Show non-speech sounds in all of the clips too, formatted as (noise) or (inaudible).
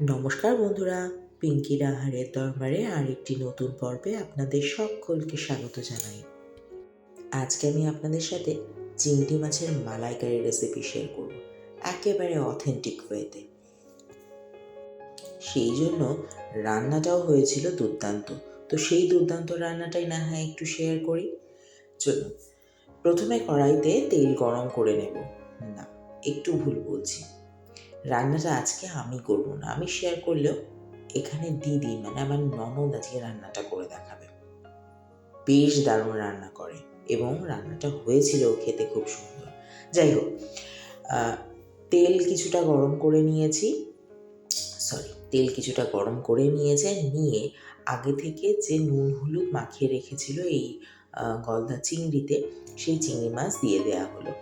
নমস্কার বন্ধুরা, পিঙ্কির আহারের দরবারে আরেকটি নতুন পর্বে আপনাদের সকলকে স্বাগত জানাই। আজকে আমি আপনাদের সাথে চিংড়ি মাছের মালাইকারি রেসিপি শেয়ার করব, একেবারে অথেন্টিক ওয়েতে সেই জন্য রান্নাটাও হয়েছিল দুর্দান্ত। তো সেই দুর্দান্ত রান্নাটাই না হয় একটু শেয়ার করি। চলুন, প্রথমে কড়াইতে তেল গরম করে নেব। না, একটু ভুল বলছি। রান্নাটা আজকে আমি করব না। আমি শেয়ার করলেও এখানে দিদি মানে আমার ননদ আজকে রান্নাটা করে দেখাবে। বেশ দারুণ রান্না করে এবং রান্নাটা হয়েছিল খেতে খুব সুন্দর। যাই হোক তেল কিছুটা গরম করে নিয়েছি। সরি তেল কিছুটা গরম করে নিয়েছে। নিয়ে আগে থেকে যে নুন হলুদ মাখিয়ে রেখেছিল এই গলদা চিংড়িতে, সেই চিংড়ি মাছ দিয়ে দেওয়া হলো।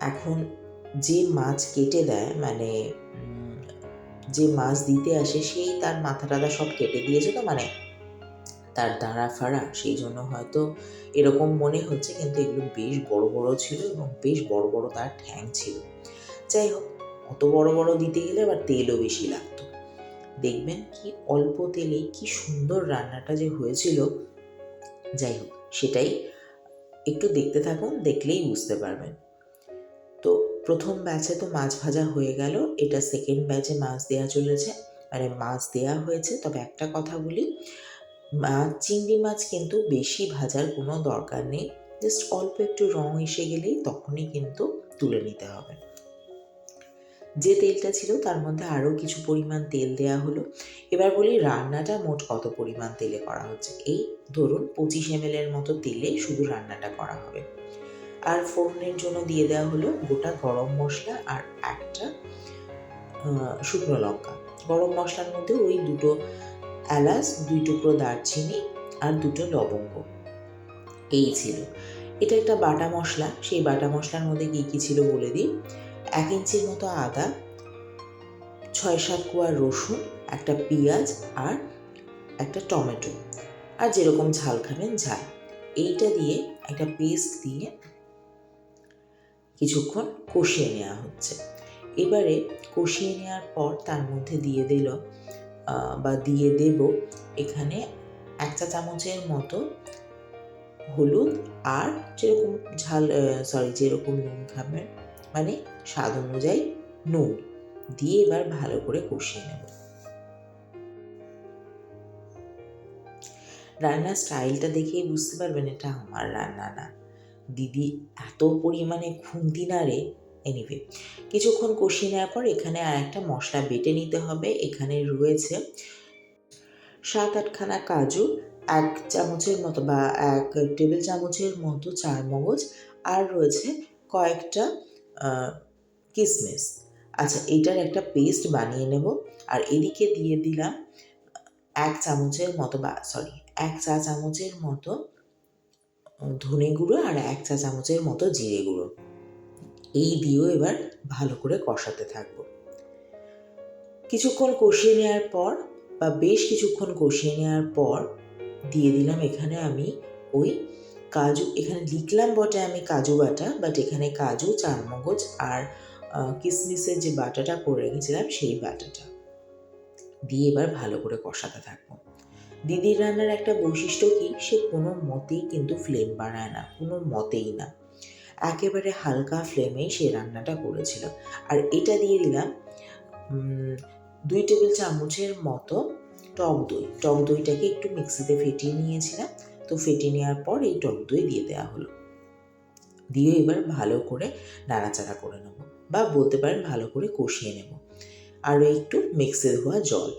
এখন যে মাছ কেটে দেয় মানে যে মাছ দিতে আসে, সেই তার মাথা টাথা সব কেটে দিয়েছিল মানে তার দাঁড়া ফাড়া, সেই জন্য হয়তো এরকম মনে হচ্ছে, কিন্তু এগুলো বেশ বড় বড় ছিল এবং বেশ বড় বড় তার ঠ্যাং ছিল। যাই হোক, অত বড় বড় দিতে গেলে আবার তেলও বেশি লাগতো। দেখবেন কি অল্প তেলে কি সুন্দর রান্নাটা যে হয়েছিল। যাই হোক, সেটাই একটু দেখতে থাকুন, দেখলেই বুঝতে পারবেন। তো প্রথম ব্যাচে তো মাছ ভাজা হয়ে গেল, এটা সেকেন্ড ব্যাচে মাছ দেওয়া চলেছে। মানে মাছ দেওয়া হয়েছে, তবে একটা কথা বলি মাছ চিংড়ি মাছ কিন্তু বেশি ভাজার কোনো দরকার নেই জাস্ট অল্প একটু রং এসে গেলেই তখনই কিন্তু তুলে নিতে হবে। যে তেলটা ছিল তার মধ্যে আরও কিছু পরিমাণ তেল দেওয়া হলো। এবার বলি রান্নাটা মোট কত পরিমাণ তেলে করা হচ্ছে? এই ধরুন পঁচিশ এম এর মতো তেলে শুধু রান্নাটা করা হবে। আর ফোড়নের জন্য দিয়ে দেওয়া হলো গোটা গরম মশলা আর একটা শুকনো লঙ্কা। গরম মশলার মধ্যে ওই দুটো এলাচ, দুই টুকরো দারচিনি আর দুটো লবঙ্গ। এই ছিল। এটা একটা বাটা মশলা। সেই বাটা মশলার মধ্যে কী কী ছিল বলে দিই। এক ইঞ্চির মতো আদা, ছয় সাত কোয়া রসুন, একটা পেঁয়াজ আর একটা টমেটো। আর যেরকম ঝাল খাবেন ঝাল। এইটা দিয়ে একটা পেস্ট দিয়ে কিছুক্ষণ কষিয়ে নেওয়া হচ্ছে। এবারে কষিয়ে নেওয়ার পর তার মধ্যে দিয়ে দিল বা দিয়ে দেব এখানে এক চা চামচের মতো হলুদ আর যেরকম ঝাল সরি যেরকম নুন খাবেন মানে স্বাদ অনুযায়ী নুন দিয়ে এবার ভালো করে কষিয়ে নেব। রান্নার স্টাইলটা দেখেই বুঝতে পারবেন এটা আমার রান্না না। দিদি এত পরিমাণে খুন্তি নাড়ে এনিওয়ে কিছুক্ষণ কষিয়ে নেওয়ার পর এখানে আর একটা মশলা বেটে নিতে হবে। এখানে রয়েছে সাত আটখানা কাজু, এক চামচের মতো বা এক টেবিল চামচের মতো চার মগজ আর রয়েছে কয়েকটা কিসমিস। আচ্ছা এটার একটা পেস্ট বানিয়ে নেব। আর এদিকে দিয়ে দিলাম এক চামচের মতো বা সরি এক চা চামচের মতো ধনে গুঁড়ো আর এক চা চামচের মতো জিরে গুঁড়ো। এই দিয়েও এবার ভালো করে কষাতে থাকব। কিছুক্ষণ কষিয়ে নেওয়ার পর বা বেশ কিছুক্ষণ কষিয়ে নেওয়ার পর দিয়ে দিলাম এখানে আমি ওই কাজু, এখানে লিখলাম বটে আমি কাজু বাটা বাট এখানে কাজু, চারমগজ আর কিসমিসের যে বাটাটা করে রেখেছিলাম সেই বাটাটা। দিয়ে এবার ভালো করে কষাতে থাকব। দিদির রান্নার একটা বৈশিষ্ট্য কি? সে কোনো মতেই কিন্তু ফ্লেম বাড়ায় না, কোনো মতেই না। একেবারে হালকা ফ্লেমেই সে রান্নাটা করেছিল। আর এটা দিয়ে দিলাম দুই টেবিল চামচের মতো টক দই। টক দইটাকে একটু মিক্সিতে ফেটিয়ে নিয়েছিলাম, তো ফেটিয়ে নেওয়ার পর এই টক দই দিয়ে দেওয়া হলো। দিয়ে এবার ভালো করে নাড়াচাড়া করে নেব, বা বলতে পারেন ভালো করে কষিয়ে নেব। আরও একটু মিক্সে ধোয়া জল।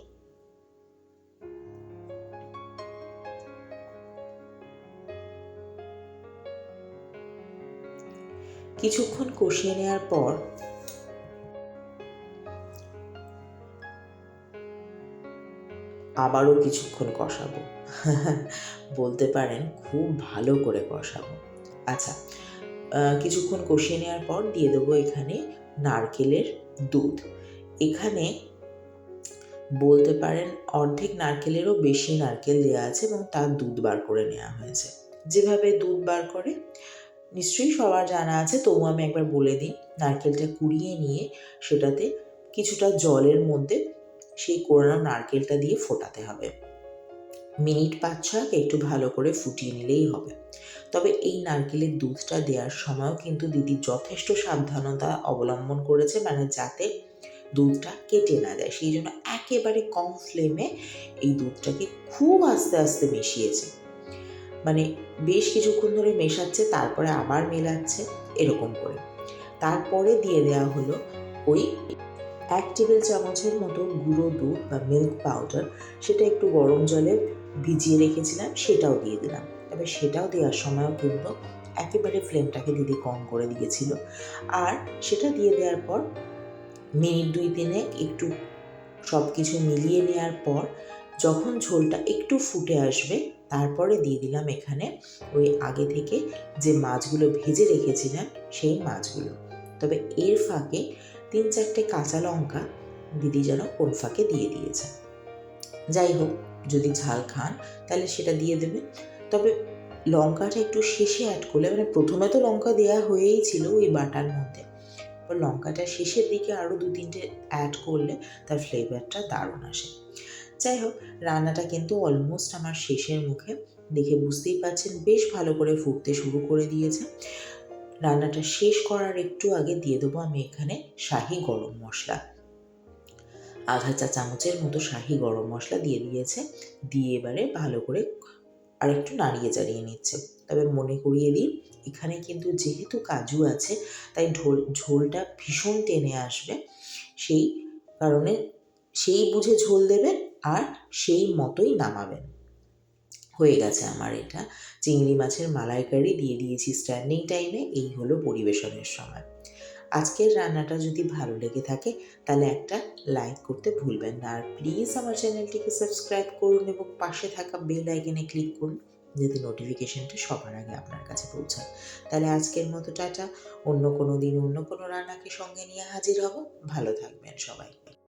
কিছুক্ষণ কষিয়ে নেওয়ার পর আবারও কিছুক্ষণ কষাবো। (laughs) বলতে পারেন খুব ভালো করে কষাবো। আচ্ছা কিছুক্ষণ কষিয়ে নেওয়ার পর দিয়ে দেবো এখানে নারকেলের দুধ। এখানে বলতে পারেন অর্ধেক নারকেলেরও বেশি নারকেল দেওয়া আছে এবং তার দুধ বার করে নেওয়া হয়েছে। যেভাবে দুধ বার করে নিশ্চয়ই সবার জানা আছে তবু আমি একবার বলে দিই, নারকেলটা কুড়িয়ে নিয়ে সেটাতে কিছুটা জলের মধ্যে সেই কোরানো নারকেলটা দিয়ে ফোটাতে হবে। মিনিট পাঁচ ছয়েক একটু ভালো করে ফুটিয়ে নিলেই হবে। তবে এই নারকেলের দুধটা দেওয়ার সময়ও কিন্তু দিদি যথেষ্ট সাবধানতা অবলম্বন করেছে মানে যাতে দুধটা কেটে না যায়। সেই জন্য একেবারে কম ফ্লেমে এই দুধটাকে খুব আস্তে আস্তে মিশিয়েছে। মানে বেশ কিছুক্ষণ ধরে মেশাচ্ছে, তারপরে আবার মেলাচ্ছে, এরকম করে। তারপরে দিয়ে দেওয়া হলো ওই এক টেবিল চামচের মতো গুঁড়ো দুধ বা মিল্ক পাউডার সেটা একটু গরম জলে ভিজিয়ে রেখেছিলাম, সেটাও দিয়ে দিলাম। তবে সেটাও দেওয়ার সময়ও কিন্তু একেবারে ফ্লেমটাকে দিদি কম করে দিয়েছিল। আর সেটা দিয়ে দেওয়ার পর মিনিট দুই তিনে একটু সব কিছু মিলিয়ে নেওয়ার পর যখন ঝোলটা একটু ফুটে আসবে তারপরে দিয়ে দিলাম এখানে ওই আগে থেকে যে মাছগুলো ভেজে রেখেছিলাম সেই মাছগুলো। তবে এর ফাঁকে তিন চারটে কাঁচা লঙ্কা দিদি যেন কোন ফাঁকে দিয়ে দিয়েছে। যাই হোক, যদি ঝাল খান তাহলে সেটা দিয়ে দেবে। তবে লঙ্কাটা একটু শেষে অ্যাড করলে মানে প্রথমে তো লঙ্কা দেওয়া হয়েই ছিল ওই বাটার মধ্যে। লঙ্কাটা শেষের দিকে আরও দু তিনটে অ্যাড করলে তার ফ্লেভারটা দারুণ আসে। যাই হোক, রান্নাটা কিন্তু অলমোস্ট আমার শেষের মুখে। দেখে বুঝতেই পারছেন, বেশ ভালো করে ফুটতে শুরু করে দিয়েছে। রান্নাটা শেষ করার একটু আগে দিয়ে দেবো আমি এখানে শাহি গরম মশলা। আধা চা চামচের মতো শাহি গরম মশলা দিয়ে দিয়েছে। দিয়ে এবারে ভালো করে আর একটু নাড়িয়ে চাড়িয়ে নিচ্ছে। তবে মনে করিয়ে দিই, এখানে কিন্তু যেহেতু কাজু আছে, তাই ঢোল, ঝোলটা ভীষণ টেনে আসবে। সেই কারণে সেই বুঝে ঝোল দেবেন আর সেই মতোই নামাবেন। হয়ে গেছে আমার এটা। চিংড়ি মাছের মালাইকারি দিয়ে দিয়েছি স্ট্যান্ডিং টাইমে এই হলো পরিবেশনের সময়। আজকের রান্নাটা যদি ভালো লেগে থাকে, তাহলে একটা লাইক করতে ভুলবেন না। আর প্লিজ আমার চ্যানেলটিকে সাবস্ক্রাইব করুন এবং পাশে থাকা বেল আইকনে ক্লিক করুন, যাতে নোটিফিকেশনটা সবার আগে আপনার কাছে পৌঁছায়। তাহলে আজকের মতো টাটা। অন্য কোনো দিন অন্য কোনো রান্নাকে সঙ্গে নিয়ে হাজির হব। ভালো থাকবেন সবাই।